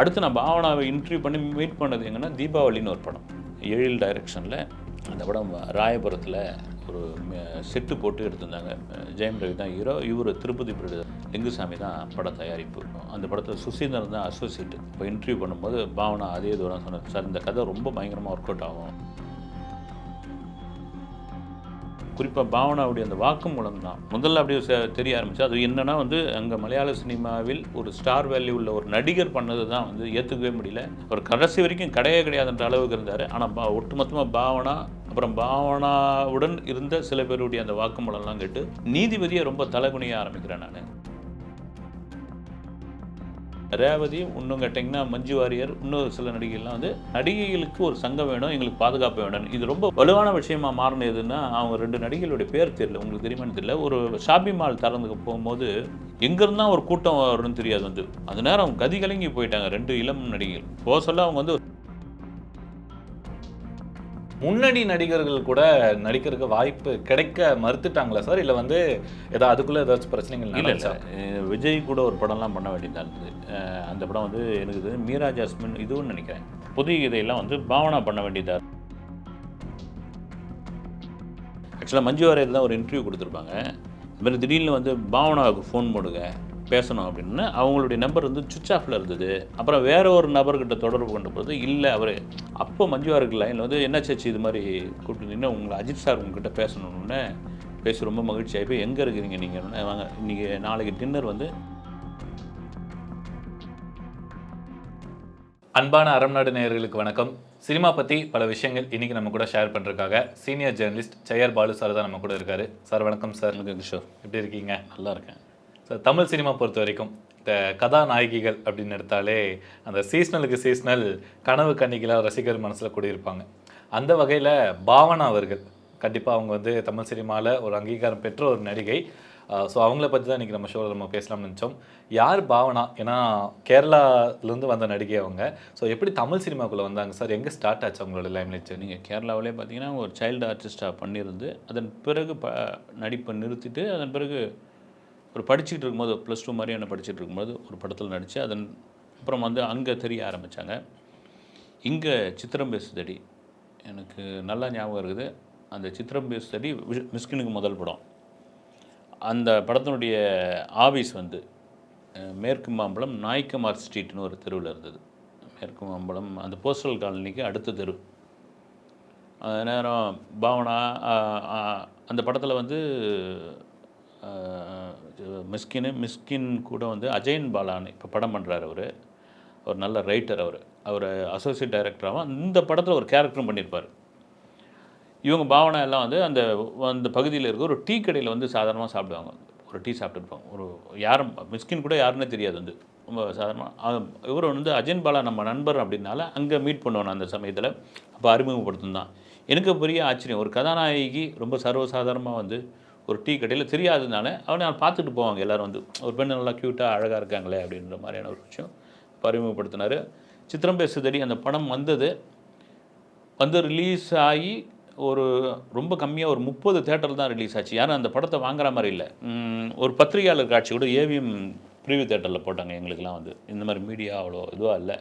அடுத்து நான் பாவனாவை இன்ட்ரிவ் பண்ணி மீட் பண்ணது எங்கன்னா தீபாவளின்னு ஒரு படம். எழில் டைரக்ஷனில் அந்த படம் ராயபுரத்தில் ஒரு செட்டு போட்டு எடுத்திருந்தாங்க. ஜெயம் ரவி தான் ஹீரோ இவர் திருப்பதி லிங்குசாமி தான் பட தயாரிப்பு. அந்த படத்தில் சுசீந்தர் தான் அசோசியேட் இப்போ இன்டர்வியூ பண்ணும்போது பாவனா அதே தூரம் சொன்னார். சார் இந்த கதை ரொம்ப பயங்கரமாக ஒர்க் அவுட் ஆகும். குறிப்பாக பாவனாவுடைய அந்த வாக்குமூலம் தான் முதல்ல அப்படியே தெரிய ஆரம்பிச்சு அது என்னன்னா வந்து அங்கே மலையாள சினிமாவில் ஒரு ஸ்டார் வேல்யூ உள்ள ஒரு நடிகர் பண்ணது தான் வந்து ஏற்றுக்கவே முடியல. அவர் கடைசி வரைக்கும் கிடையவே கிடையாதுன்ற அளவுக்கு இருந்தார். ஆனால் பா ஒட்டுமொத்தமாக பாவனா அப்புறம் பாவனாவுடன் இருந்த சில பேருடைய அந்த வாக்குமூலம்லாம் கேட்டு நீதிபதியை ரொம்ப தலைகுனிய ஆரம்பிக்கிறேன் நான். ரேவதி இன்னும் கேட்டிங்கன்னா மஞ்சு வாரியர் இன்னும் சில நடிகைகள்லாம் வந்து நடிகைகளுக்கு ஒரு சங்கம் வேணும் எங்களுக்கு பாதுகாப்பு வேணும் இது ரொம்ப வலுவான விஷயமா மாறினதுன்னா அவங்க ரெண்டு நடிகைகளுடைய பேர் தெரியல உங்களுக்கு தெரியுமான்னு தெரியல. ஒரு ஷாப்பிங் மால் திறந்துக்கு போகும்போது எங்கேருந்தான் ஒரு கூட்டம் வரும்னு தெரியாது வந்து. அந்த நேரம் கதி கலங்கி போயிட்டாங்க ரெண்டு இளம் நடிகைகள். போக சொல்ல அவங்க வந்து முன்னணி நடிகர்கள் கூட நடிக்கிறதுக்கு வாய்ப்பு கிடைக்க மறுத்துட்டாங்களா சார்? இல்லை வந்து ஏதாவது அதுக்குள்ள ஏதாச்சும் பிரச்சனைகள் இல்லை? அஹ் விஜய் கூட ஒரு படம்லாம் பண்ண வேண்டியதாக இருந்தது. அந்த படம் வந்து எனக்கு மீரா ஜாஸ்மின் இதுவும் நினைக்கிறேன். புதிய இதையெல்லாம் வந்து பாவனா பண்ண வேண்டியதாக ஆக்சுவலாக மஞ்சு வாரியர் தான் ஒரு இன்டர்வியூ கொடுத்துருப்பாங்க. இது மாதிரி திடீர்னு வந்து பாவனாவுக்கு ஃபோன் போடுங்க. பேசணும் அப்படின்னு அவங்களுடைய நம்பர் வந்து சுவிச் ஆஃபில் இருந்தது. அப்புறம் வேற ஒரு நபர்கிட்ட தொடர்பு கொண்ட போது இல்லை அவர் அப்போ மஞ்சு வாரியர் லைனில் வந்து என்ன சச்சி இது மாதிரி கூப்பிட்டு உங்களை அஜித் சார் உங்ககிட்ட பேசணுன்னு பேசி ரொம்ப மகிழ்ச்சி ஆகி போய் எங்கே இருக்கிறீங்க நீங்கள் வாங்க இன்றைக்கி நாளைக்கு டின்னர் வந்து அன்பான அறம் நாடு நேயர்களுக்கு வணக்கம். சினிமா பற்றி பல விஷயங்கள் இன்னைக்கு நம்ம கூட ஷேர் பண்ணுறதுக்காக senior journalist Jayar Balu sir தான் நம்ம கூட இருக்காரு. சார் வணக்கம் சார். கிஷோர். எப்படி இருக்கீங்க? நல்லா இருக்கேன். ஸோ தமிழ் சினிமா பொறுத்த வரைக்கும் இந்த கதாநாயகிகள் அப்படின்னு எடுத்தாலே அந்த சீஸ்னலுக்கு சீஸ்னல் கனவு கன்னிகளாக ரசிகர் மனசில் கூடியிருப்பாங்க. அந்த வகையில் பாவனா அவர்கள் கண்டிப்பாக அவங்க வந்து தமிழ் சினிமாவில் ஒரு அங்கீகாரம் பெற்ற ஒரு நடிகை. ஸோ அவங்கள பற்றி தான் இன்றைக்கி நம்ம ஷோவில் நம்ம பேசலாம்னு நினச்சோம். யார் பாவனா? ஏன்னா கேரளாலேருந்து வந்த நடிகை அவங்க. ஸோ எப்படி தமிழ் சினிமாக்குள்ளே வந்தாங்க சார்? எங்கே ஸ்டார்ட் ஆச்சு அவங்களோட லைம்லைட் நீங்கள் கேரளாவிலே பார்த்தீங்கன்னா ஒரு சைல்டு ஆர்டிஸ்டாக பண்ணியிருந்து அதன் பிறகு ப நடிப்பை நிறுத்திட்டு அதன் பிறகு ஒரு படிச்சுட்டு இருக்கும்போது ப்ளஸ் டூ மாதிரியான படிச்சுட்டு இருக்கும்போது ஒரு படத்தில் நடித்து அதன் அப்புறம் வந்து அங்கே தெரிய ஆரம்பித்தாங்க இங்கே சித்திரம் பேசுதடி. எனக்கு நல்லா ஞாபகம் இருக்குது. அந்த சித்திரம் பேசுதடி மிஸ்கினுக்கு முதல் படம். அந்த படத்தினுடைய ஆஃபீஸ் வந்து மேற்கு மாம்பலம் நாய்க்குமார் ஸ்ட்ரீட்னு ஒரு தெருவில் இருந்தது. மேற்கு மாம்பலம் அந்த போஸ்டல் காலனிக்கு அடுத்த தெரு. அந்த நேரம் பாவனா அந்த படத்தில் வந்து மிஸ்கின் மிஸ்கின் கூட வந்து அஜயன் பாலான்னு இப்போ படம் பண்ணுறாரு அவர். ஒரு நல்ல ரைட்டர் அவர். அவர் அசோசியேட் டைரக்டராகவும் இந்த படத்தில் ஒரு கேரக்டரும் பண்ணியிருப்பார் இவங்க பாவனா எல்லாம் வந்து அந்த அந்த பகுதியில் இருக்க ஒரு டீ கடையில் வந்து சாதாரணமாக சாப்பிடுவாங்க. ஒரு டீ சாப்பிட்டுருப்பாங்க. ஒரு யாரும் மிஸ்கின் கூட யாருன்னே தெரியாது வந்து. ரொம்ப சாதாரணமாக இவர் வந்து அஜயன் பாலா நம்ம நண்பர் அப்படின்னால அங்கே மீட் பண்ணுவோம் அந்த சமயத்தில். அப்போ அறிமுகப்படுத்தும் தான். எனக்கு பெரிய ஆச்சரியம். ஒரு கதாநாயகி ரொம்ப சர்வசாதாரணமாக வந்து ஒரு டீ கடையில் தெரியாததுனால அவனை பார்த்துட்டு போவாங்க. எல்லோரும் வந்து ஒரு பெண் நல்லா க்யூட்டாக அழகாக இருக்காங்களே அப்படின்ற மாதிரியான ஒரு விஷயம் அறிமுகப்படுத்தினார் சித்திரம் பேசுதடி அந்த படம் வந்தது. வந்து ரிலீஸ் ஆகி ஒரு ரொம்ப கம்மியாக ஒரு முப்பது தேட்டர் தான் ரிலீஸ் ஆச்சு. யாரும் அந்த படத்தை வாங்குற மாதிரி இல்லை. ஒரு பத்திரிகையாளர் காட்சி கூட ஏவிஎம் ப்ரீவியூ தேட்டரில் போட்டாங்க எங்களுக்கெல்லாம் வந்து. இந்த மாதிரி மீடியா அவ்வளோ இதுவாக இல்லை.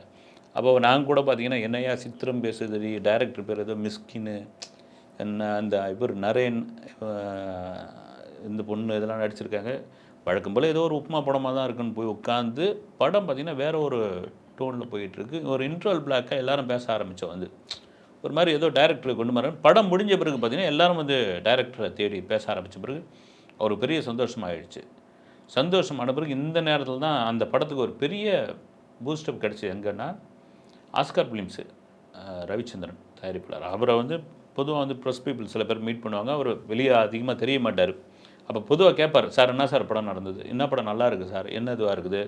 அப்போ நாங்கள் கூட பார்த்தீங்கன்னா என்னையா சித்திரம் பேசுதடி டைரக்டர் பேர் ஏதோ மிஸ்கின்னு என்ன அந்த இவர் நரேன் இந்த பொண்ணு இதெல்லாம் நடிச்சிருக்காங்க. வழக்கம் போல் ஏதோ ஒரு உப்புமா படமாக தான் இருக்குன்னு போய் உட்காந்து படம் பார்த்திங்கன்னா வேற ஒரு டோனில் போயிட்டுருக்கு. ஒரு இன்ட்ரோல் பிளாக்காக எல்லாரும் பேச ஆரம்பித்தோம் வந்து. ஒரு மாதிரி ஏதோ டேரக்டரை கொண்டு வர படம் முடிஞ்ச பிறகு பார்த்தீங்கன்னா எல்லாரும் வந்து டேரக்டரை தேடி பேச ஆரம்பித்த பிறகு ஒரு பெரிய சந்தோஷமாகிடுச்சு சந்தோஷமான பிறகு இந்த நேரத்தில் தான் அந்த படத்துக்கு ஒரு பெரிய பூஸ்டப் கிடச்சி எங்கன்னா ஆஸ்கார் ஃபிலிம்ஸு ரவிச்சந்திரன் தயாரிப்பாளர். அவரை வந்து பொதுவாக வந்து ப்ரெஸ் பீப்புள் சில பேர் மீட் பண்ணுவாங்க. அவர் வெளியே அதிகமாக தெரிய மாட்டார். அப்போ பொதுவாக கேட்பார் சார் என்ன சார் படம் நடந்தது? என்ன படம் நல்லா இருக்குது சார்? என்ன இதுவாக இருக்குது?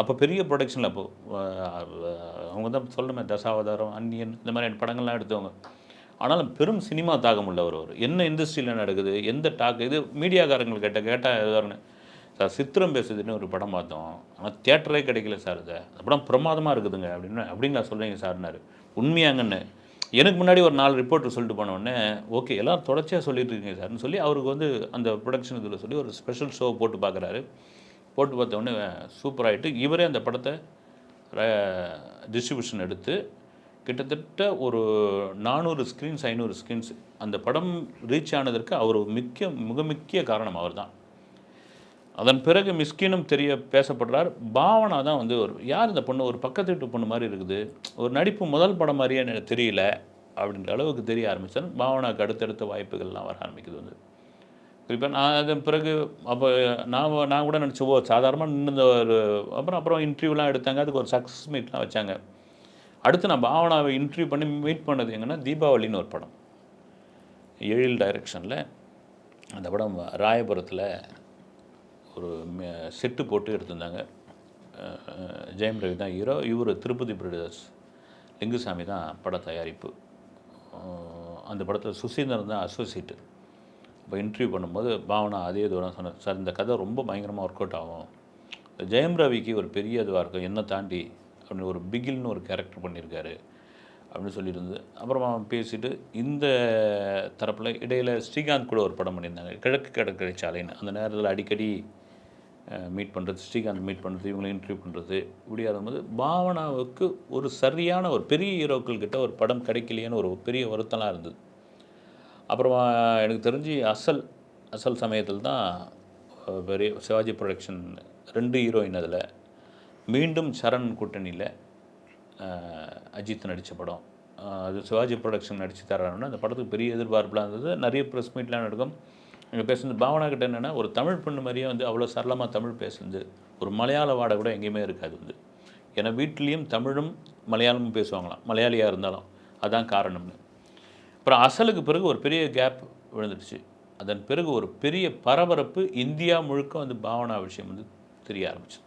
அப்போ பெரிய ப்ரொடக்ஷனில் அப்போ அவங்க தான் சொல்லணுமே தசாவதாரம் அந்நியன் இந்த மாதிரியான படங்கள்லாம் எடுத்தவங்க. ஆனாலும் பெரும் சினிமா தாகம் உள்ளவர் அவர். என்ன இண்டஸ்ட்ரியில் நடக்குது? எந்த டாக் இது மீடியாக்காரங்கள் கேட்ட கேட்டால் எதாருன்னு சார் சித்திரம் பேசுதுன்னு ஒரு படம் பார்த்தோம். ஆனால் தியேட்டரே கிடைக்கல சார் இது. அந்த படம் பிரமாதமாக இருக்குதுங்க. அப்படின்னு அப்படிங்களா சொல்கிறீங்க சார்னாரு. உண்மையாங்கன்னு. எனக்கு முன்னாடி ஒரு நாலு ரிப்போர்ட் சொல்லிட்டு போனோடனே ஓகே எல்லாம் தொடர்ச்சியாக சொல்லிட்டு இருக்கீங்க சார்னு சொல்லி அவருக்கு வந்து அந்த ப்ரொடக்ஷன் இதில் சொல்லி ஒரு ஸ்பெஷல் ஷோ போட்டு பார்க்குறாரு. போட்டு பார்த்த உடனே சூப்பர் ஆகிட்டு இவரே அந்த படத்தை டிஸ்ட்ரிபியூஷன் எடுத்து கிட்டத்தட்ட ஒரு நானூறு ஸ்க்ரீன்ஸ் ஐநூறு ஸ்க்ரீன்ஸ் அந்த படம் ரீச் ஆனதற்கு அவர் மிக்க முக்கிய மிக முக்கிய காரணம் அவர் தான் அதன் பிறகு மிஸ்கினும் தெரிய பேசப்படுறார். பாவனா தான் வந்து ஒரு யார் இந்த பொண்ணு? ஒரு பக்கத்து வீட்டு பொண்ணு மாதிரி இருக்குது. ஒரு நடிப்பு முதல் படம் மாதிரியே எனக்கு தெரியல அப்படின்ற அளவுக்கு தெரிய ஆரம்பித்தேன் பாவனாவுக்கு அடுத்தடுத்த வாய்ப்புகள்லாம் வர ஆரம்பிக்குது வந்து. குறிப்பாக நான் அதன் பிறகு அப்போ நான் நான் கூட நினச்சி ஓ சாதாரணமாக நின்று ஒரு அப்புறம் அப்புறம் இன்டர்வியூலாம் எடுத்தாங்க. அதுக்கு ஒரு சக்ஸஸ் மீட்லாம் வச்சாங்க. அடுத்து நான் பாவனாவை இன்டர்வியூ பண்ணி மீட் பண்ணது எங்கன்னா தீபாவளின்னு ஒரு படம். எழில் டைரக்ஷனில் அந்த படம் ராயபுரத்தில் ஒரு செட்டு போட்டு எடுத்திருந்தாங்க. ஜெயம் ரவி தான் ஹீரோ இவர் திருப்பதி பிரதர்ஸ். லிங்குசாமி தான் பட தயாரிப்பு. அந்த படத்தில் சுசீந்திரன் தான் அசோசியேட்டு இப்போ இன்டர்வியூ பண்ணும்போது பாவனா அதே தூரம் சொன்னார் சார் இந்த கதை ரொம்ப பயங்கரமாக ஒர்க் அவுட் ஆகும். இந்த ஜெயம் ரவிக்கு ஒரு பெரிய இதுவாக இருக்கும் என்ன தாண்டி அப்படின்னு ஒரு பிகில்னு ஒரு கேரக்டர் பண்ணியிருக்காரு அப்படின்னு சொல்லியிருந்து அப்புறமா பேசிட்டு இந்த தரப்பில் இடையில் ஸ்ரீகாந்த் கூட ஒரு படம் பண்ணியிருந்தாங்க கிழக்கு கடற்கரை சாலைன்னு. அந்த நேரத்தில் அடிக்கடி மீட் பண்ணுறது ஸ்ரீகாந்த் மீட் பண்ணுறது இவங்களை இன்டர்வியூ பண்ணுறது இப்படி ஆகும்போது பாவனாவுக்கு ஒரு சரியான ஒரு பெரிய ஹீரோக்கள் கிட்ட ஒரு படம் கிடைக்கலையேன்னு ஒரு பெரிய வருத்தம்லாம் இருந்தது. அப்புறமா எனக்கு தெரிஞ்சு அசல் அசல் சமயத்தில் தான் பெரிய சிவாஜி ப்ரொடக்ஷன் ரெண்டு ஹீரோயின் அதில். மீண்டும் சரண் கூட்டணியில் அஜித் நடித்த படம். அது சிவாஜி ப்ரொடக்ஷன் நடித்து தராங்கன்னா அந்த படத்துக்கு பெரிய எதிர்பார்ப்புலாம் இருந்தது. நிறைய ப்ரெஸ் மீட்லாம் நடக்கும். இங்கே பேசுனது பாவனா கிட்ட என்னென்னா ஒரு தமிழ் பொண்ணு மாதிரியே வந்து அவ்வளோ சரளமாக தமிழ் பேசுனது. ஒரு மலையாள வாடை கூட எங்கேயுமே இருக்காது வந்து. ஏன்னா வீட்லேயும் தமிழும் மலையாளமும் பேசுவாங்களாம். மலையாளியாக இருந்தாலும். அதான் காரணம்னு. அப்புறம் அசலுக்கு பிறகு ஒரு பெரிய கேப் விழுந்துடுச்சு. அதன் பிறகு ஒரு பெரிய பரபரப்பு இந்தியா முழுக்க வந்து பாவனா விஷயம் வந்து தெரிய ஆரம்பிச்சு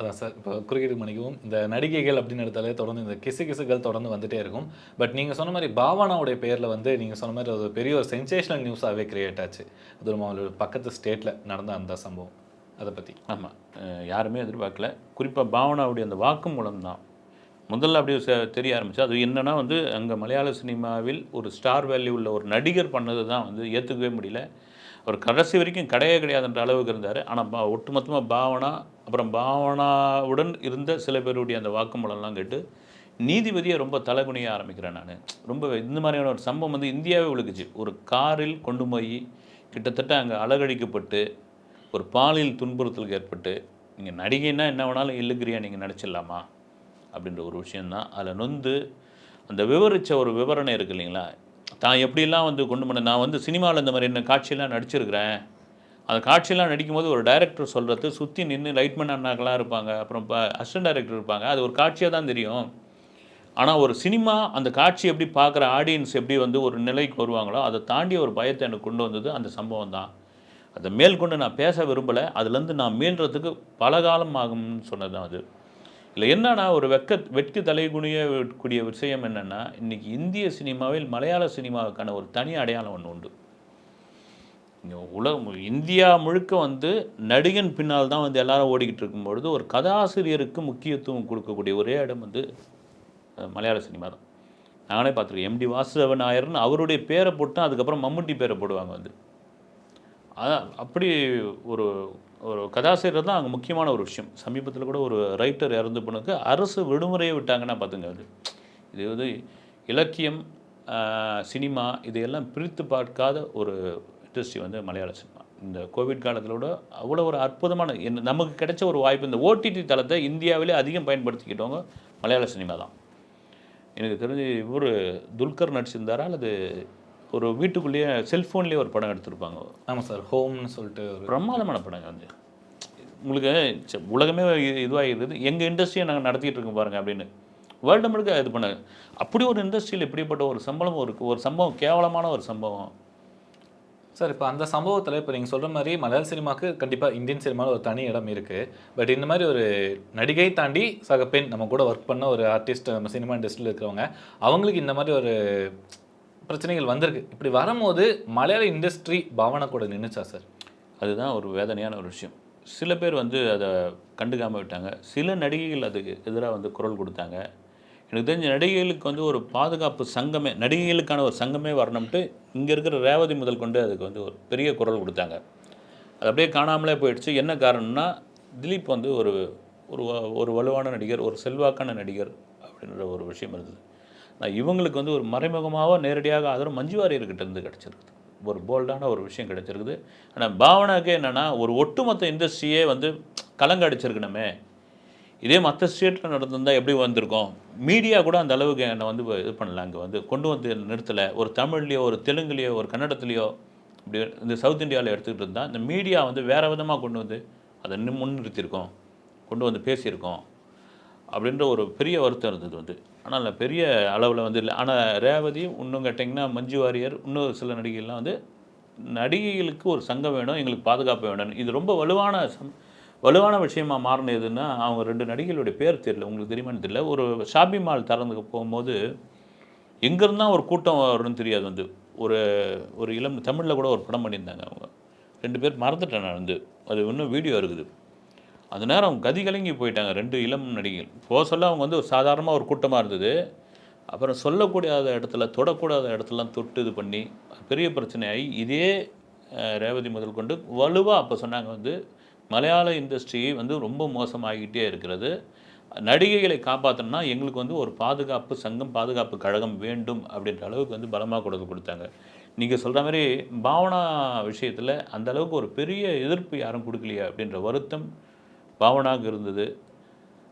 அதான் சார் இப்போ குறுக்கீடு மணிக்கவும் இந்த நடிகைகள் அப்படின்னு எடுத்தாலே தொடர்ந்து இந்த கிசு கிசுகள் தொடர்ந்து வந்துட்டே இருக்கும். பட் நீங்கள் சொன்ன மாதிரி பாவனாவுடைய பேரில் வந்து நீங்கள் சொன்ன மாதிரி ஒரு பெரிய ஒரு சென்சேஷனல் நியூஸாகவே கிரியேட் ஆச்சு. அது ஒரு அவங்களோட பக்கத்து ஸ்டேட்டில் நடந்த அந்த சம்பவம். அதை பற்றி ஆமாம் யாருமே எதிர்பார்க்கல. குறிப்பாக பாவனாவுடைய அந்த வாக்குமூலம் தான் முதல்ல அப்படியே தெரிய ஆரம்பிச்சு அது என்னன்னா வந்து அங்கே மலையாள சினிமாவில் ஒரு ஸ்டார் வேல்யூ உள்ள ஒரு நடிகர் பண்ணது தான் வந்து ஏற்றுக்கவே முடியல. அவர் கடைசி வரைக்கும் கிடையவே கிடையாதுன்ற அளவுக்கு இருந்தார். ஆனால் ஒட்டுமொத்தமாக பாவனா அப்புறம் பாவனாவுடன் இருந்த சில பேருடைய அந்த வாக்குமூலம்லாம் கேட்டு நீதிபதியை ரொம்ப தலைகுனிய ஆரம்பிக்கிறேன் நான். ரொம்ப இந்த மாதிரியான ஒரு சம்பவம் வந்து இந்தியாவே விழுக்குச்சு. ஒரு காரில் கொண்டு போய் கிட்டத்தட்ட அங்கே அலகழிக்கப்பட்டு ஒரு பாலியல் துன்புறுத்தலுக்கு ஏற்பட்டு நீங்கள் நடிகைன்னா என்ன வேணாலும் இல்லுக்கிறியா நீங்கள் நடிச்சிடலாமா? அப்படின்ற ஒரு விஷயந்தான் அதில் நொந்து அந்த விவரித்த ஒரு விவரணை இருக்கு இல்லைங்களா? தான் எப்படிலாம் வந்து கொண்டு பண்ண நான் வந்து சினிமாவில் இந்த மாதிரி என்ன காட்சியெல்லாம் நடிச்சிருக்கிறேன். அந்த காட்சியெல்லாம் நடிக்கும்போது ஒரு டைரக்டர் சொல்கிறது சுற்றி நின்று லைட்மேன் அண்ணாக்கெல்லாம் இருப்பாங்க. அப்புறம் இப்போ அசிஸ்டன்ட் டைரக்டர் இருப்பாங்க. அது ஒரு காட்சியாக தான் தெரியும். ஆனால் ஒரு சினிமா அந்த காட்சி எப்படி பார்க்குற ஆடியன்ஸ் எப்படி வந்து ஒரு நிலைக்கு வருவாங்களோ அதை தாண்டி ஒரு பயத்தை எனக்கு கொண்டு வந்தது அந்த சம்பவம் தான். அதை மேற்கொண்டு நான் பேச விரும்பலை. அதுலேருந்து நான் மீள்றதுக்கு பல காலம் ஆகும்னு சொன்னது தான் அது. இல்லை என்னன்னா ஒரு வெக்க வெட்கு தலைகுனிய கூடிய விஷயம் என்னென்னா இன்றைக்கி இந்திய சினிமாவில் மலையாள சினிமாவுக்கான ஒரு தனி அடையாளம் ஒன்று உண்டு. உலகம் இந்தியா முழுக்க வந்து நடிகன் பின்னால் தான் வந்து எல்லாரும் ஓடிக்கிட்டு இருக்கும்பொழுது ஒரு கதாசிரியருக்கு முக்கியத்துவம் கொடுக்கக்கூடிய ஒரே இடம் வந்து மலையாள சினிமா தான். நானே பார்த்துருக்கேன். எம்டி வாசுதேவன் நாயர்னு அவருடைய பேரை போட்டு அதுக்கப்புறம் மம்முட்டி பேரை போடுவாங்க வந்து. அதான் அப்படி ஒரு ஒரு கதாசிரியர் தான் அங்கே முக்கியமான ஒரு விஷயம். சமீபத்தில் கூட ஒரு ரைட்டர் இறந்து போனதுக்கு அரசு விடுமுறையை விட்டாங்கன்னா பார்த்துங்க அது. இது வந்து இலக்கியம் சினிமா இதையெல்லாம் பிரித்து பார்க்காத ஒரு இண்டஸ்ட்ரி வந்து மலையாள சினிமா. இந்த கோவிட் காலத்தில் கூட அவ்வளோ ஒரு அற்புதமான நமக்கு கிடைச்ச ஒரு வாய்ப்பு. இந்த ஓடிடி தளத்தை இந்தியாவிலே அதிகம் பயன்படுத்திக்கிட்டவங்க மலையாள சினிமா தான். எனக்கு தெரிஞ்சு இவர் துல்கர் நடிச்சிருந்தாரா அல்லது ஒரு வீட்டுக்குள்ளேயே செல்ஃபோன்லேயே ஒரு படம் எடுத்திருப்பாங்க. ஆமாம் சார் ஹோம்னு சொல்லிட்டு ஒரு பிரமாதமான படங்க வந்து உங்களுக்கு உலகமே இதுவாகிடுது எங்கள் இண்டஸ்ட்ரியை நாங்கள் நடத்திட்டு இருக்கோம் பாருங்க அப்படின்னு. வேர்ல்டு முழுக்க இது பண்ண அப்படி ஒரு இண்டஸ்ட்ரியில் இப்படிப்பட்ட ஒரு சம்பளம் ஒரு ஒரு சம்பவம் கேவலமான ஒரு சம்பவம். சார் இப்போ அந்த சம்பவத்தில் இப்போ நீங்கள் சொல்கிற மாதிரி மலையாள சினிமாவுக்கு கண்டிப்பாக இந்தியன் சினிமாவில் ஒரு தனி இடம் இருக்குது பட் இந்த மாதிரி ஒரு நடிகை தாண்டி சக பெண் நம்ம கூட ஒர்க் பண்ண ஒரு ஆர்டிஸ்ட் நம்ம சினிமா இண்டஸ்ட்ரியில் இருக்கிறவங்க அவங்களுக்கு இந்த மாதிரி ஒரு பிரச்சனைகள் வந்திருக்கு. இப்படி வரும்போது மலையாள இண்டஸ்ட்ரி பாவனை கூட நின்றுச்சா சார்? அதுதான் ஒரு வேதனையான ஒரு விஷயம். சில பேர் வந்து அதை கண்டுக்காமல் விட்டாங்க. சில நடிகைகள் அதுக்கு எதிராக வந்து குரல் கொடுத்தாங்க. எனக்கு தெரிஞ்ச நடிகைகளுக்கு வந்து ஒரு பாதுகாப்பு சங்கமே நடிகைகளுக்கான ஒரு சங்கமே வரணும்ட்டு இங்கே இருக்கிற ரேவதி முதல் கொண்டு அதுக்கு வந்து ஒரு பெரிய குரல் கொடுத்தாங்க. அது அப்படியே காணாமலே போயிடுச்சு. என்ன காரணம்னா திலீப் வந்து ஒரு ஒரு ஒரு வலுவான நடிகர் ஒரு செல்வாக்கான நடிகர் அப்படின்ற ஒரு விஷயம் இருந்தது. நான் இவங்களுக்கு வந்து ஒரு மறைமுகமாக நேரடியாக ஆதரவு மஞ்சு வாரியர்கிட்ட இருந்து கிடச்சிருக்குது. ஒரு போல்டான ஒரு விஷயம் கிடச்சிருக்குது. ஆனால் பாவனாக்கு என்னென்னா ஒரு ஒட்டுமொத்த இண்டஸ்ட்ரியே வந்து கலங்கடிச்சிருக்கணுமே. இதே மற்ற ஸ்டேட்டில் நடந்திருந்தால் எப்படி வந்திருக்கும்? மீடியா கூட அந்த அளவுக்கு என்னை வந்து இது பண்ணல. அங்கே வந்து கொண்டு வந்து நிறுத்தலை. ஒரு தமிழ்லையோ ஒரு தெலுங்குலேயோ ஒரு கன்னடத்துலேயோ இப்படி இந்த சவுத் இந்தியாவில் எடுத்துக்கிட்டு இருந்தால் இந்த மீடியா வந்து வேறு விதமாக கொண்டு வந்து அதை முன் முன்னிறுத்தியிருக்கோம். கொண்டு வந்து பேசியிருக்கோம். அப்படின்ற ஒரு பெரிய வருத்தம் இருந்தது வந்து. ஆனால் நான் பெரிய அளவில் வந்து இல்லை. ஆனால் ரேவதி இன்னும் கேட்டிங்கன்னா மஞ்சு வாரியர் இன்னும் சில நடிகைகள்லாம் வந்து நடிகைகளுக்கு ஒரு சங்கம் வேணும் எங்களுக்கு பாதுகாப்பு வேணும் இது ரொம்ப வலுவான சம் வலுவான விஷயமா மாறினதுன்னா அவங்க ரெண்டு நடிகைகளுடைய பேர் தெரியல உங்களுக்கு தெரியுமான்னு தெரியல. ஒரு ஷாப்பிங் மால் திறந்து போகும்போது எங்கேருந்தான் ஒரு கூட்டம் வரும்னு தெரியாது வந்து. ஒரு ஒரு இளம் தமிழில் கூட ஒரு படம் பண்ணியிருந்தாங்க அவங்க. ரெண்டு பேர் மறந்துட்டேன் நான் வந்து. அது இன்னும் வீடியோ இருக்குது. அந்த நேரம் அவங்க கதி கலங்கி போயிட்டாங்க ரெண்டு இளம் நடிகைகள். போக சொல்ல அவங்க வந்து ஒரு சாதாரணமாக ஒரு கூட்டமாக இருந்தது. அப்புறம் சொல்லக்கூடாத இடத்துல தொடக்கூடாத இடத்துலலாம் தொட்டு இது பண்ணி பெரிய பிரச்சனையாகி இதே ரேவதி முதல் கொண்டு வலுவாக அப்போ சொன்னாங்க வந்து மலையாள இண்டஸ்ட்ரி வந்து ரொம்ப மோசமாகிக்கிட்டே இருக்கிறது. நடிகைகளை காப்பாற்றணும்னா எங்களுக்கு வந்து ஒரு பாதுகாப்பு சங்கம் பாதுகாப்பு கழகம் வேண்டும் அப்படின்ற அளவுக்கு வந்து பலமாக கொடுத்து கொடுத்தாங்க. நீங்கள் சொல்கிற மாதிரி பாவனா விஷயத்தில் அந்தளவுக்கு ஒரு பெரிய எதிர்ப்பு யாரும் கொடுக்கலையா அப்படின்ற வருத்தம் பாவனாவுக்கு இருந்தது.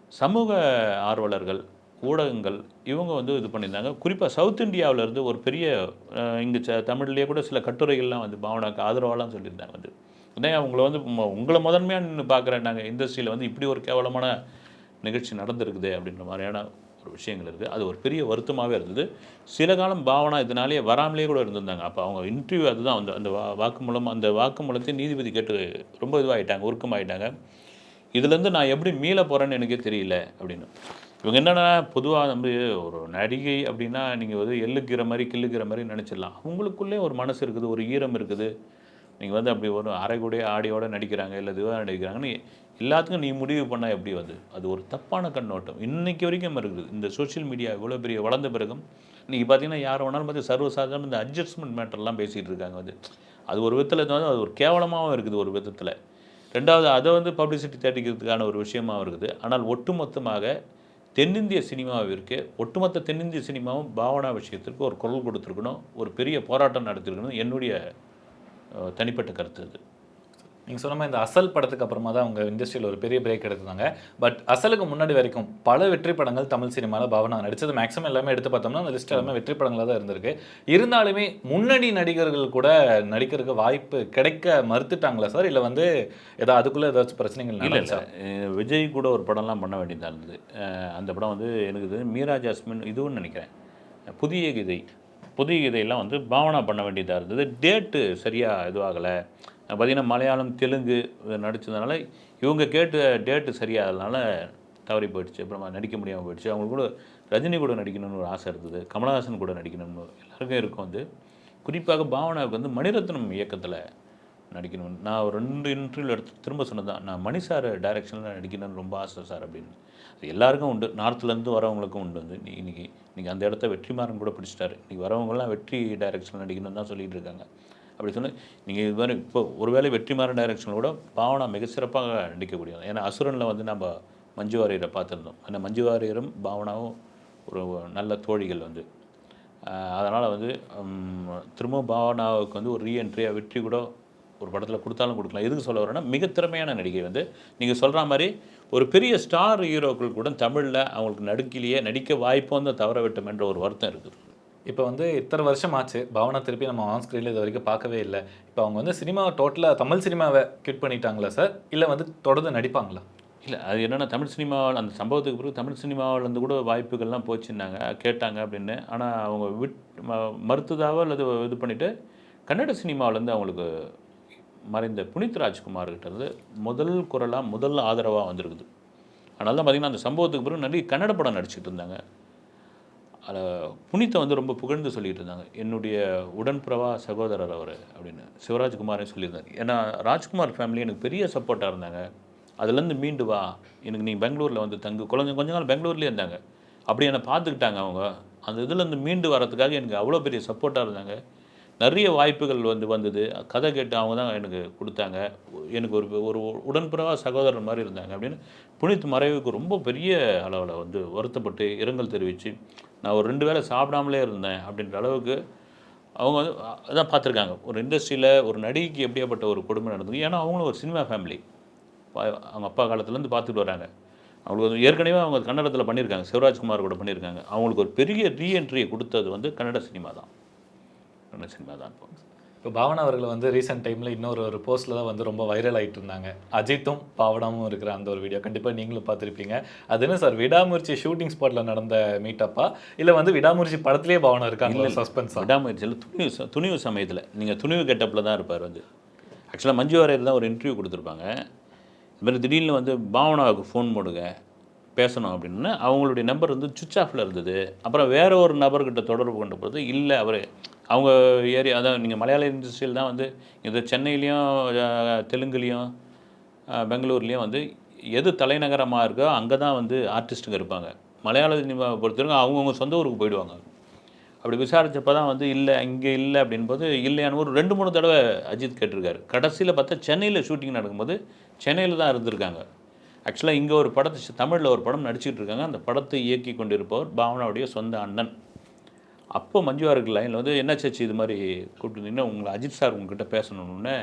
சமூக ஆர்வலர்கள் ஊடகங்கள் இவங்க வந்து இது பண்ணியிருந்தாங்க. குறிப்பாக சவுத் இந்தியாவிலேருந்து ஒரு பெரிய இங்கே ச தமிழ்லேயே கூட சில கட்டுரைகள்லாம் வந்து பாவனாக்கு ஆதரவாலாம் சொல்லியிருந்தாங்க வந்து. ஏன்னா அவங்கள வந்து உங்களை முதன்மையாக நின்று பார்க்குறேன் நாங்கள் இண்டஸ்ட்ரியில் வந்து இப்படி ஒரு கேவலமான நிகழ்ச்சி நடந்திருக்குது அப்படின்ற மாதிரியான ஒரு விஷயங்கள் இருக்குது. அது ஒரு பெரிய வருத்தமாகவே இருந்தது. சில காலம் பாவனா இதனாலேயே வராமலே கூட இருந்திருந்தாங்க. அப்போ அவங்க இன்டர்வியூ அதுதான். அந்த அந்த வா- வாக்குமூலம் அந்த வாக்குமூலத்தை நீதிபதி கேட்டு ரொம்ப இதுவாகிட்டாங்க உருக்கமாகிட்டாங்க இதுலேருந்து நான் எப்படி மீள போகிறேன்னு எனக்கே தெரியல அப்படின்னு. இவங்க என்னென்னா பொதுவாக நம்ம ஒரு நடிகை அப்படின்னா நீங்கள் வந்து எள்ளுக்கிற மாதிரி கிள்ளுக்கிற மாதிரி நினச்சிடலாம். அவங்களுக்குள்ளே ஒரு மனசு இருக்குது ஒரு ஈரம் இருக்குது. நீங்கள் வந்து அப்படி ஒரு அரைகுடைய ஆடியோடு நடிக்கிறாங்க இல்லை இதுவாக நடிக்கிறாங்கன்னு எல்லாத்துக்கும் நீ முடிவு பண்ணால் எப்படி வந்து அது ஒரு தப்பான கண்ணோட்டம். இன்றைக்கி வரைக்கும் இருக்குது. இந்த சோஷியல் மீடியா இவ்வளோ பெரிய வளர்ந்த பிறகும் இன்றைக்கி பார்த்தீங்கன்னா யார் வேணாலும் பார்த்து சர்வசாதாரண இந்த அட்ஜஸ்ட்மெண்ட் மேட்டர்லாம் பேசிகிட்டு இருக்காங்க வந்து அது ஒரு விதத்தில் வந்து அது ஒரு கேவலமாகவும் இருக்குது ஒரு விதத்தில். ரெண்டாவது அதை வந்து பப்ளிசிட்டி தேடிக்கிறதுக்கான ஒரு விஷயமாவும் இருக்குது. ஆனால் ஒட்டுமொத்தமாக தென்னிந்திய சினிமாவிற்கு ஒட்டுமொத்த தென்னிந்திய சினிமாவும் பாவனா விஷயத்திற்கு ஒரு குரல் கொடுத்துருக்கணும் ஒரு பெரிய போராட்டம் நடத்திருக்கணும் என்னுடைய தனிப்பட்ட கருத்து இது நீங்கள் சொன்ன மாதிரி இந்த அசல் படத்துக்கு அப்புறமா தான் அவங்க இண்டஸ்ட்ரியில் ஒரு பெரிய பிரேக் எடுத்தாங்க. பட் அசலுக்கு முன்னாடி வரைக்கும் பல வெற்றி படங்கள் தமிழ் சினிமாவில் பாவனா நடிச்சது. மேக்ஸிமம் எல்லாமே எடுத்து பார்த்தோம்னா அந்த லிஸ்ட் எல்லாமே வெற்றி படங்களாக தான் இருந்திருக்கு. இருந்தாலுமே முன்னணி நடிகர்கள் கூட நடிக்கிறதுக்கு வாய்ப்பு கிடைக்க மறுத்துட்டாங்களா சார்? இல்லை வந்து ஏதாவது அதுக்குள்ளே ஏதாச்சும் பிரச்சனைகள் இல்லை அஹ், விஜய் கூட ஒரு படம்லாம் பண்ண வேண்டியதாக இருந்தது. அந்த படம் வந்து எனக்கு இது மீரா ஜாஸ்மின் இதுவும் நினைக்கிறேன். புதிய கீதை. புதிய கீதையெல்லாம் வந்து பாவனா பண்ண வேண்டியதாக இருந்தது. டேட்டு சரியாக இதுவாகலை. பார்த்தீங்கன்னா மலையாளம் தெலுங்கு நடித்ததுனால இவங்க கேட்ட டேட்டு சரியாததுனால தவறி போயிடுச்சு. அப்புறமா நடிக்க முடியாமல் போயிடுச்சு. அவங்களுக்கு கூட ரஜினி கூட நடிக்கணும்னு ஒரு ஆசை இருந்தது. கமலஹாசன் கூட நடிக்கணும்னு எல்லாருக்கும் இருக்கும் வந்து குறிப்பாக பாவனாவுக்கு வந்து மணிரத்னம் இயக்கத்தில் நடிக்கணும். நான் ஒரு ரெண்டு இன்டர்வியூ எடுத்து திரும்ப சொன்னதான் நான் மணி சார் டைரக்ஷனில் நடிக்கணும்னு ரொம்ப ஆசை சார் அப்படின்னு. அது எல்லாருக்கும் உண்டு. நார்த்துலேருந்து வரவங்களுக்கும் உண்டு வந்து இன்றைக்கி இன்றைக்கி அந்த இடத்த வெற்றிமாறன் கூட பிடிச்சிட்டாரு. இன்றைக்கி வரவங்களாம் வெற்றி டைரெக்ஷனில் நடிக்கணும்னு தான் சொல்லிகிட்டு இருக்காங்க. அப்படி சொன்னால் நீங்கள் இது மாதிரி இப்போ ஒருவேளை வெற்றிமாறன் டைரக்ஷனில் கூட பாவனா மிக சிறப்பாக நடிக்கக்கூடியது ஏன்னா அசுரனில் வந்து நம்ம மஞ்சு வாரியரை பார்த்துருந்தோம். ஏன்னா மஞ்சு வாரியரும் பாவனாவும் ஒரு நல்ல தோழிகள் வந்து. அதனால் வந்து திரும்பவும் பாவனாவுக்கு வந்து ஒரு ரீஎன்ட்ரியாக வெற்றி கூட ஒரு படத்தில் கொடுத்தாலும் கொடுக்கலாம். எதுக்கு சொல்ல வரேன்னா மிக திறமையான நடிகை வந்து நீங்கள் சொல்கிற மாதிரி ஒரு பெரிய ஸ்டார் ஹீரோக்கள் கூட தமிழில் அவங்களுக்கு நடுக்கிலேயே நடிக்க வாய்ப்பு வந்து தவற விட்டோம் என்ற ஒரு வருத்தம் இருக்குது. இப்போ வந்து இத்தனை வருஷம் ஆச்சு. பாவனா திருப்பி நம்ம ஆன் ஸ்க்ரீனில் இது வரைக்கும் பார்க்கவே இல்லை. இப்போ அவங்க வந்து சினிமாவை டோட்டலாக தமிழ் சினிமாவை கிட் பண்ணிட்டாங்களா சார் இல்லை வந்து தொடர்ந்து நடிப்பாங்களா? இல்லை அது என்னென்னா தமிழ் சினிமாவில் அந்த சம்பவத்துக்கு பிறகு தமிழ் சினிமாவிலேருந்து கூட வாய்ப்புகள்லாம் போச்சுன்னாங்க கேட்டாங்க அப்படின்னு. ஆனால் அவங்க விட் ம- மறுத்ததாவோ அல்லது இது பண்ணிவிட்டு கன்னட சினிமாவிலேருந்து அவங்களுக்கு மறைந்த புனித் ராஜ்குமார்கிட்டருந்து முதல் குரலாக முதல் ஆதரவாக வந்திருக்குது. அதனால தான் பார்த்தீங்கன்னா அந்த சம்பவத்துக்கு பிறகு நிறைய கன்னட படம் நடிச்சிட்டு இருந்தாங்க. புனித்தை வந்து ரொம்ப புகழ்ந்து சொல்லிட்டு இருந்தாங்க என்னுடைய உடன்பிறவா சகோதரர் அவர் அப்படின்னு சிவராஜ்குமாரே சொல்லியிருந்தாங்க ஏன்னா ராஜ்குமார் ஃபேமிலி எனக்கு பெரிய சப்போர்ட்டாக இருந்தாங்க. அதுலேருந்து மீண்டு வா. எனக்கு நீ பெங்களூரில் வந்து தங்கு. குழந்தை கொஞ்ச நாள் பெங்களூர்லேயே இருந்தாங்க. அப்படி என்னை பார்த்துக்கிட்டாங்க அவங்க. அந்த இதுலேருந்து மீண்டு வரதுக்காக எனக்கு அவ்வளோ பெரிய சப்போர்ட்டாக இருந்தாங்க. நிறைய வாய்ப்புகள் வந்து வந்தது. கதை கேட்டு அவங்க தான் எனக்கு கொடுத்தாங்க. எனக்கு ஒரு ஒரு உடன்பிறவா சகோதரர் மாதிரி இருந்தாங்க அப்படின்னு புனித் மறைவுக்கு ரொம்ப பெரிய அளவில் வந்து வருத்தப்பட்டு இரங்கல் தெரிவித்து நான் ஒரு ரெண்டு வேளை சாப்பிடாமலே இருந்தேன் அப்படின்ற அளவுக்கு அவங்க வந்து அதான் பார்த்துருக்காங்க. ஒரு இண்டஸ்ட்ரியில் ஒரு நடிகைக்கு எப்படியாப்பட்ட ஒரு கொடுமை நடந்தது. ஏன்னா அவங்களும் ஒரு சினிமா ஃபேமிலி அவங்க அப்பா காலத்துலேருந்து பார்த்துட்டு வராங்க. அவங்களுக்கு வந்து ஏற்கனவே அவங்க கன்னடத்தில் பண்ணியிருக்காங்க. சிவராஜ்குமார் கூட பண்ணியிருக்காங்க. அவங்களுக்கு ஒரு பெரிய ரீஎன்ட்ரியை கொடுத்தது வந்து கன்னட சினிமா தான். கன்னட சினிமா தான் இப்போ. இப்போ பாவனா அவர்கள் வந்து ரீசெண்ட் டைமில் இன்னொரு ஒரு போஸ்ட்டில் தான் வந்து ரொம்ப வைரல் ஆகிட்டு இருந்தாங்க. அஜித்தும் பாவனாவும் இருக்கிற அந்த ஒரு வீடியோ கண்டிப்பாக நீங்களும் பார்த்துருப்பீங்க. அது என்ன சார் விடாமுயற்சி ஷூட்டிங் ஸ்பாட்டில் நடந்த மீட்டப்பா இல்லை வந்து விடாமுயற்சி படத்துலேயே பாவனா இருக்காங்க சஸ்பென்ஸா விடாமுயற்சியில் துணிவு துணிவு சமயத்தில். நீங்கள் துணிவு கெட்டப்பில் தான் இருப்பார் வந்து. ஆக்சுவலாக மஞ்சு வாரியர் தான் ஒரு இன்டர்வியூ கொடுத்துருப்பாங்க. இது மாதிரி திடீர்னு வந்து பாவனாவுக்கு ஃபோன் போடுங்க பேசணும் அப்படின்னு. அவங்களுடைய நம்பர் வந்து சுவிச் ஆஃபில் இருந்தது. அப்புறம் வேற ஒரு நபர்கிட்ட தொடர்பு கொண்ட பொழுது இல்லை அவர் அவங்க ஏரியா அதான் நீங்கள் மலையாள இண்டஸ்ட்ரியில் தான் வந்து இது சென்னையிலையும் தெலுங்குலேயும் பெங்களூர்லேயும் வந்து எது தலைநகரமாக இருக்கோ அங்கே தான் வந்து ஆர்டிஸ்ட்டுங்க இருப்பாங்க. மலையாள சினிமாவை பொறுத்தவரைக்கும் அவங்கவுங்க சொந்த ஊருக்கு போயிடுவாங்க. அப்படி விசாரித்தப்போ தான் வந்து இல்லை இங்கே இல்லை அப்படின்போது இல்லையானு ஒரு ரெண்டு மூணு தடவை அஜித் கேட்டிருக்காரு. கடைசியில் பார்த்தா சென்னையில் ஷூட்டிங் நடக்கும்போது சென்னையில் தான் இருந்திருக்காங்க. ஆக்சுவலாக இங்கே ஒரு படத்தை தமிழில் ஒரு படம் நடிச்சுட்டு இருக்காங்க. அந்த படத்தை இயக்கி கொண்டிருப்பவர் பாவனாவுடைய சொந்த அண்ணன். அப்போ மஞ்சுவாருக்கு லைனில் வந்து என்ன சச்சி இது மாதிரி கூப்பிட்டுருந்தீங்கன்னா உங்களை அஜித் சார் உங்ககிட்ட பேசணுன்னு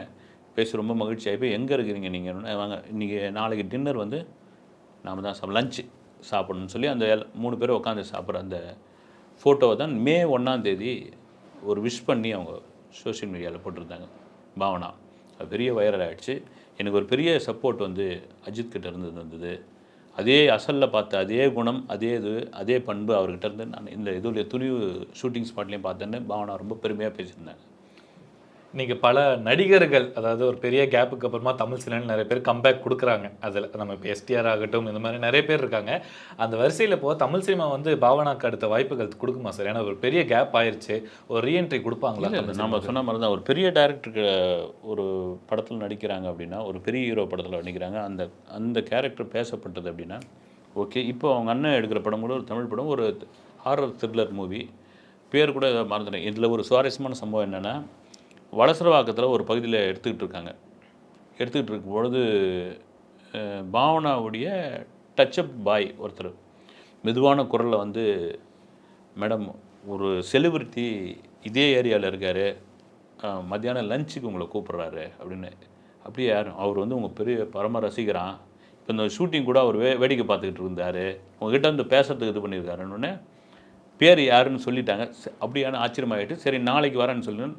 பேசி ரொம்ப மகிழ்ச்சி ஆகி போய் எங்கே இருக்கிறீங்க நீங்கள் வாங்க இன்றைக்கி நாளைக்கு டின்னர் வந்து நாம தான் சாப்பிட லஞ்சு சாப்பிடணும்னு சொல்லி அந்த மூணு பேரும் உட்காந்து சாப்பிட்ற அந்த ஃபோட்டோவை தான் மே ஒன்றாந்தேதி ஒரு விஷ் பண்ணி அவங்க சோஷியல் மீடியாவில் போட்டிருந்தாங்க. பாவனா அது பெரிய வைரல் ஆகிடுச்சு எனக்கு ஒரு பெரிய சப்போர்ட் வந்து அஜித் கிட்ட இருந்து வந்தது. அதே அசலில் பார்த்த அதே குணம் அதே இது அதே பண்பு அவர்கிட்ட இருந்து நான் இந்த இதுல துணிவு ஷூட்டிங் ஸ்பாட்லேயும் பார்த்தேன்னு பாவனா ரொம்ப பெருமையாக பேசியிருந்தாங்க நீங்கள் பல நடிகர்கள் அதாவது ஒரு பெரிய கேப்புக்கு அப்புறமா தமிழ் சினிமாவில் நிறைய பேர் கம்பேக் கொடுக்குறாங்க. அதில் நம்ம இப்போ எஸ்டிஆர் ஆகட்டும் இந்த மாதிரி நிறைய பேர் இருக்காங்க. அந்த வரிசையில் இப்போ தமிழ் சினிமா வந்து பாவனாக்கு அடுத்த வாய்ப்புகள் கொடுக்குமா சார்? ஏன்னா ஒரு பெரிய கேப் ஆயிருச்சு. ஒரு ரீஎன்ட்ரி கொடுப்பாங்களா நம்ம சொன்ன மாதிரி தான் ஒரு பெரிய டேரக்டருக்கு ஒரு படத்தில் நடிக்கிறாங்க அப்படின்னா ஒரு பெரிய ஹீரோ படத்தில் நடிக்கிறாங்க. அந்த அந்த கேரக்டர் பேசப்பட்டது அப்படின்னா ஓகே இப்போ அவங்க அண்ணன் எடுக்கிற படம் கூட ஒரு தமிழ் படம் ஒரு ஹாரர் த்ரில்லர் மூவி பேர் கூட மறந்துட்டேன். இதில் ஒரு சுவாரஸ்யமான சம்பவம் என்னென்னா வளசரவாக்கத்தில் ஒரு பகுதியில் எடுத்துக்கிட்டு இருக்காங்க. எடுத்துக்கிட்டு இருக்கும் பொழுது பாவனாவுடைய டச்சப் பாய் ஒருத்தர் மெதுவான குரலில் வந்து மேடம் ஒரு செலிபிரிட்டி இதே ஏரியாவில் இருக்கார். மத்தியானம் லஞ்சுக்கு உங்களை கூப்பிட்றாரு. அப்படின்னு. அப்படியே யாரும் அவர் வந்து உங்கள் பெரிய பரம ரசிகரான் இப்போ இந்த ஷூட்டிங் கூட அவர் வே வேடிக்கை பார்த்துக்கிட்டு இருந்தார். உங்ககிட்ட வந்து பேசுறதுக்கு இது பண்ணியிருக்காருன்னு பேர் யாருன்னு சொல்லிட்டாங்க. ச- அப்படியான ஆச்சரியமாயிட்டு சரி நாளைக்கு வரேன்னு சொல்லி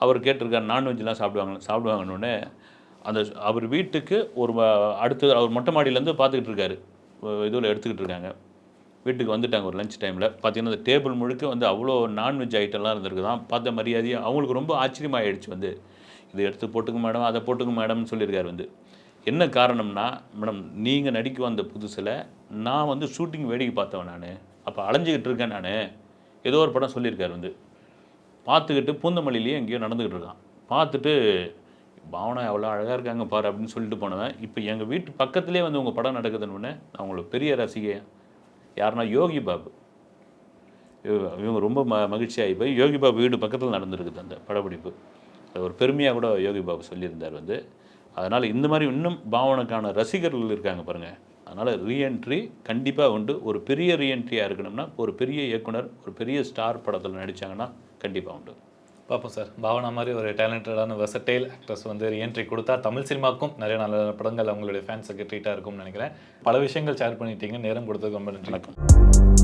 அவர் கேட்டிருக்கார் நான்வெஜ்லாம் சாப்பிடுவாங்க சாப்பிடுவாங்கன்னு அந்த அவர் வீட்டுக்கு ஒரு அடுத்து அவர் மொட்டை மாடியிலேருந்து பார்த்துக்கிட்டு இருக்காரு. இதில் எடுத்துக்கிட்டு இருக்காங்க. வீட்டுக்கு வந்துட்டாங்க ஒரு லஞ்ச் டைமில் பார்த்தீங்கன்னா அந்த டேபிள் முழுக்க வந்து அவ்வளோ நான்வெஜ் ஐட்டம்லாம் இருந்திருக்குதான். பார்த்த மரியாதையாக அவங்களுக்கு ரொம்ப ஆச்சரியமாயிடுச்சு வந்து. இதை எடுத்து போட்டுக்கு மேடம் அதை போட்டுக்கு மேடம்னு சொல்லியிருக்காரு வந்து. என்ன காரணம்னா மேடம் நீங்கள் நடிக்க வந்த புதுசில் நான் வந்து ஷூட்டிங் வேடிக்கை பார்த்தவன் நான். அப்போ அலைஞ்சிக்கிட்டு இருக்கேன் நான். ஏதோ ஒரு படம் சொல்லியிருக்காரு வந்து. பார்த்துக்கிட்டு பூந்தமல்லிலேயே எங்கேயோ நடந்துக்கிட்டு இருக்கான். பார்த்துட்டு பாவனா எவ்வளோ அழகாக இருக்காங்க பாரு அப்படின்னு சொல்லிட்டு போனவன். இப்போ எங்கள் வீட்டு பக்கத்துலேயே வந்து உங்கள் படம் நடக்குதுன்னு நான் உங்களுக்கு பெரிய ரசிகை. யாருன்னா யோகி பாபு. இவங்க ரொம்ப ம மகிழ்ச்சியாகி போய் யோகி பாபு வீடு பக்கத்தில் நடந்திருக்குது அந்த படப்பிடிப்பு. அது ஒரு பெருமையாக கூட யோகி பாபு சொல்லியிருந்தார் வந்து. அதனால் இந்த மாதிரி இன்னும் பாவனுக்கான ரசிகர்கள் இருக்காங்க பாருங்கள் அதனால் ரீஎன்ட்ரி கண்டிப்பாக உண்டு. ஒரு பெரிய ரீஎன்ட்ரியாக இருக்கணும்னா ஒரு பெரிய இயக்குனர் ஒரு பெரிய ஸ்டார் படத்தில் நடித்தாங்கன்னா கண்டிப்பாக உண்டு. பார்ப்போம் சார். பாவனா மாதிரி ஒரு டேலண்டடான வெர்சடைல் ஆக்ட்ரஸ் வந்து ரீஎன்ட்ரி கொடுத்தா தமிழ் சினிமாக்கும் நிறைய நல்ல படங்கள் அவங்களுடைய ஃபேன்ஸுக்கு ட்ரீட்டாக இருக்கும்னு நினைக்கிறேன். பல விஷயங்கள் ஷேர் பண்ணிட்டீங்க. நேரம் கொடுத்ததுக்கு ரொம்ப நன்றி.